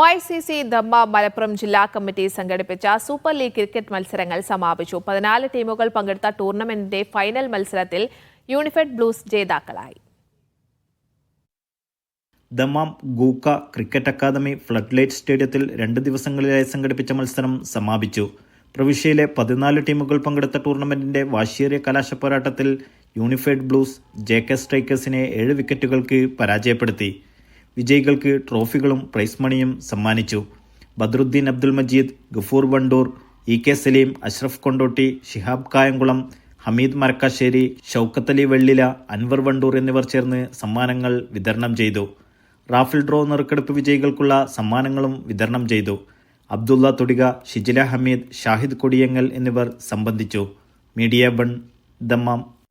O I C C Dammam Malappuram ജില്ലാ committee സംഘടിപ്പിച്ച super league cricket മത്സരങ്ങൾ സമാപിച്ചു. പതിനാല് ടീമുകൾ പങ്കെടുത്ത ടൂർണമെന്റിന്റെ ഫൈനൽ മത്സരത്തിൽ യൂണിഫൈഡ് ബ്ലൂസ് ജേതാക്കളായി. ദമാം ഗൂക്ക ക്രിക്കറ്റ് അക്കാദമി ഫ്ലഡ് ലൈറ്റ് സ്റ്റേഡിയത്തിൽ രണ്ട് ദിവസങ്ങളിലായി സംഘടിപ്പിച്ച മത്സരം സമാപിച്ചു. പ്രവിശ്യയിലെ പതിനാല് ടീമുകൾ പങ്കെടുത്ത ടൂർണമെന്റിന്റെ വാശിയേറിയ കലാശ പോരാട്ടത്തിൽ യൂണിഫൈഡ് ബ്ലൂസ് ജെ കെ സ്ട്രൈക്കേഴ്സിനെ ഏഴ് വിക്കറ്റുകൾക്ക് പരാജയപ്പെടുത്തി. വിജയികൾക്ക് ട്രോഫികളും പ്രൈസ് മണിയും സമ്മാനിച്ചു. ബദ്രുദ്ദീൻ അബ്ദുൽ മജീദ് ഗഫൂർ വണ്ടൂർ ഇ കെ സലീം അഷ്റഫ് കൊണ്ടോട്ടി ഷിഹാബ് കായംകുളം ഹമീദ് മരക്കാശ്ശേരി ഷൗക്കത്ത് അലി വെള്ളില അൻവർ വണ്ടൂർ എന്നിവർ ചേർന്ന് സമ്മാനങ്ങൾ വിതരണം ചെയ്തു. റാഫിൽ ഡ്രോ നറുക്കെടുപ്പ് വിജയികൾക്കുള്ള സമ്മാനങ്ങളും വിതരണം ചെയ്തു. അബ്ദുള്ള തുടിക ഷിജില ഹമീദ് ഷാഹിദ് കൊടിയങ്ങൽ എന്നിവർ സംബന്ധിച്ചു. മീഡിയ ബൺ ദമ്മാം.